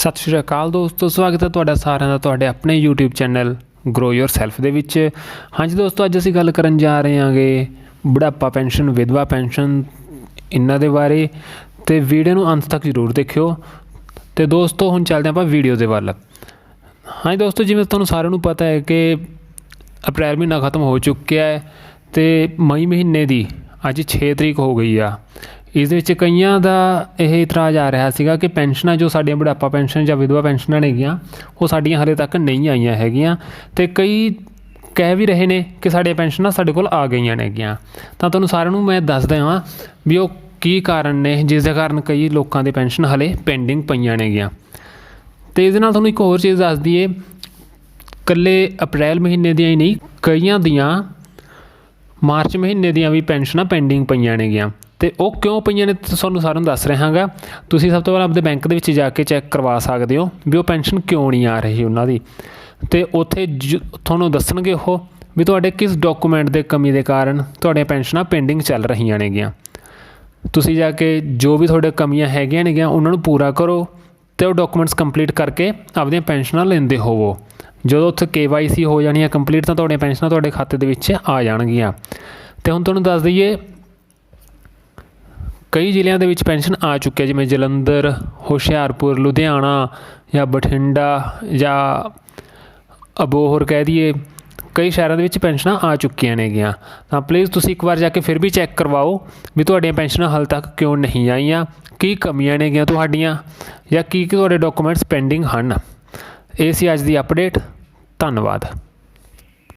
ਸਤਿ ਸ਼੍ਰੀ ਅਕਾਲ ਦੋਸਤੋ, ਸਵਾਗਤ ਹੈ ਤੁਹਾਡਾ ਸਾਰਿਆਂ ਦਾ ਤੁਹਾਡੇ ਆਪਣੇ YouTube channel grow yourself ਦੇ ਵਿੱਚ। ਹਾਂਜੀ ਦੋਸਤੋ, ਅੱਜ ਅਸੀਂ ਗੱਲ ਕਰਨ ਜਾ ਰਹੇ ਹਾਂਗੇ ਬੁਢਾਪਾ ਪੈਨਸ਼ਨ, ਵਿਧਵਾ ਪੈਨਸ਼ਨ, ਇਹਨਾਂ ਦੇ ਬਾਰੇ। ਤੇ ਵੀਡੀਓ ਨੂੰ ਅੰਤ ਤੱਕ ਜ਼ਰੂਰ ਦੇਖਿਓ। ਤੇ ਦੋਸਤੋ, ਹੁਣ ਚੱਲਦੇ ਆਪਾਂ ਵੀਡੀਓ ਦੇ ਵੱਲ। ਹਾਂਜੀ ਦੋਸਤੋ, ਜਿਵੇਂ ਤੁਹਾਨੂੰ ਸਾਰਿਆਂ ਨੂੰ ਪਤਾ ਹੈ ਕਿ ਅਪ੍ਰੈਲ ਮਹੀਨਾ ਖਤਮ ਹੋ ਚੁੱਕਿਆ ਹੈ ਤੇ ਮਈ ਮਹੀਨੇ ਦੀ ਅੱਜ 6 ਤਰੀਕ ਹੋ ਗਈ ਆ। ਇਸ ਦੇ ਵਿੱਚ ਕਈਆਂ ਦਾ ਇਹ ਇਤਰਾਜ਼ ਆ ਰਿਹਾ ਸੀਗਾ ਕਿ ਪੈਨਸ਼ਨਾਂ ਜੋ ਸਾਡੀਆਂ ਬੁਢਾਪਾ ਪੈਨਸ਼ਨ ਜਾਂ ਵਿਧਵਾ ਪੈਨਸ਼ਨਾਂ ਨੇਗੀਆਂ, ਉਹ ਸਾਡੀਆਂ ਹਲੇ ਤੱਕ ਨਹੀਂ ਆਈਆਂ ਹੈਗੀਆਂ ਤੇ ਕਈ ਕਹਿ ਵੀ ਰਹੇ ਨੇ ਕਿ ਸਾਡੀਆਂ ਪੈਨਸ਼ਨਾਂ ਸਾਡੇ ਕੋਲ ਆ ਗਈਆਂ ਨੇਗੀਆਂ। ਤਾਂ ਤੁਹਾਨੂੰ ਸਾਰਿਆਂ ਨੂੰ ਮੈਂ ਦੱਸ ਹਾਂ ਵੀ ਉਹ ਕੀ ਕਾਰਨ ਨੇ, ਜਿਸ ਦੇ ਕਾਰਨ ਕਈ ਲੋਕਾਂ ਦੇ ਪੈਨਸ਼ਨ ਹਲੇ ਪੈਂਡਿੰਗ ਪਈਆਂ ਨੇਗੀਆਂ। ਤੇ ਇਹਦੇ ਨਾਲ ਤੁਹਾਨੂੰ ਇੱਕ ਹੋਰ ਚੀਜ਼ ਦੱਸ ਦਈਏ, ਇਕੱਲੇ ਅਪ੍ਰੈਲ ਮਹੀਨੇ ਦੀਆਂ ਹੀ ਨਹੀਂ, ਕਈਆਂ ਦੀਆਂ ਮਾਰਚ ਮਹੀਨੇ ਦੀਆਂ ਵੀ ਪੈਨਸ਼ਨਾਂ ਪੈਂਡਿੰਗ ਪਈਆਂ ਨੇਗੀਆਂ। ਤੇ ਉਹ ਕਿਉਂ ਪਈਆਂ ਨੇ ਤੁਹਾਨੂੰ ਸਾਰਿਆਂ ਨੂੰ ਦੱਸ ਰਹਾਂਗਾ। ਤੁਸੀਂ ਸਭ ਤੋਂ ਪਹਿਲਾਂ ਆਪਣੇ ਬੈਂਕ ਦੇ ਵਿੱਚ ਜਾ ਕੇ ਚੈੱਕ ਕਰਵਾ ਸਕਦੇ ਹੋ ਵੀ ਉਹ ਪੈਨਸ਼ਨ ਕਿਉਂ ਨਹੀਂ ਆ ਰਹੀ ਉਹਨਾਂ ਦੀ। ਤੇ ਉੱਥੇ ਜ- ਤੁਹਾਨੂੰ ਦੱਸਣਗੇ ਉਹ ਵੀ ਤੁਹਾਡੇ ਕਿਸ ਡਾਕੂਮੈਂਟ ਦੇ ਕਮੀ ਦੇ ਕਾਰਨ ਤੁਹਾਡੀਆਂ ਪੈਨਸ਼ਨਾਂ ਪੈਂਡਿੰਗ ਚੱਲ ਰਹੀਆਂ ਨੇਗੀਆਂ। ਤੁਸੀਂ ਜਾ ਕੇ ਜੋ ਵੀ ਤੁਹਾਡੇ ਕਮੀਆਂ ਹੈਗੀਆਂ ਨੇਗੀਆਂ ਉਹਨਾਂ ਨੂੰ ਪੂਰਾ ਕਰੋ ਤੇ ਉਹ ਡਾਕੂਮੈਂਟਸ ਕੰਪਲੀਟ ਕਰਕੇ ਆਪਣੀਆਂ ਪੈਨਸ਼ਨਾਂ ਲੈਂਦੇ ਹੋਵੋ। ਜਦੋਂ ਉੱਥੇ KYC ਹੋ ਜਾਣੀ ਹੈ ਕੰਪਲੀਟ ਤਾਂ ਤੁਹਾਡੀਆਂ ਪੈਨਸ਼ਨਾਂ ਤੁਹਾਡੇ ਖਾਤੇ ਦੇ ਵਿੱਚ ਆ ਜਾਣਗੀਆਂ। ਤੇ ਹੁਣ ਤੁਹਾਨੂੰ ਦੱਸ ਦਈਏ ਕਈ ਜ਼ਿਲ੍ਹਿਆਂ ਦੇ ਵਿੱਚ ਪੈਨਸ਼ਨ ਆ ਚੁੱਕੀ ਹੈ, ਜਿਵੇਂ ਜਲੰਧਰ, ਹੁਸ਼ਿਆਰਪੁਰ, ਲੁਧਿਆਣਾ ਜਾਂ ਬਠਿੰਡਾ ਜਾਂ ਅਬੋਹਰ ਕਹਿ ਦਈਏ, ਕਈ ਸ਼ਹਿਰਾਂ ਦੇ ਵਿੱਚ ਪੈਨਸ਼ਨਾਂ ਆ ਚੁੱਕੀਆਂ ਨੇਗੀਆਂ। ਤਾਂ ਪਲੀਜ਼ ਤੁਸੀਂ ਇੱਕ ਵਾਰ ਜਾ ਕੇ ਫਿਰ ਵੀ ਚੈੱਕ ਕਰਵਾਓ ਵੀ ਤੁਹਾਡੀਆਂ ਪੈਨਸ਼ਨਾਂ ਹਾਲ ਤੱਕ ਕਿਉਂ ਨਹੀਂ ਆਈਆਂ, ਕੀ ਕਮੀਆਂ ਨੇਗੀਆਂ ਤੁਹਾਡੀਆਂ ਜਾਂ ਕੀ ਕੀ ਤੁਹਾਡੇ ਡਾਕੂਮੈਂਟਸ ਪੈਂਡਿੰਗ ਹਨ। ਇਹ ਸੀ ਅੱਜ ਦੀ ਅਪਡੇਟ ਧੰਨਵਾਦ।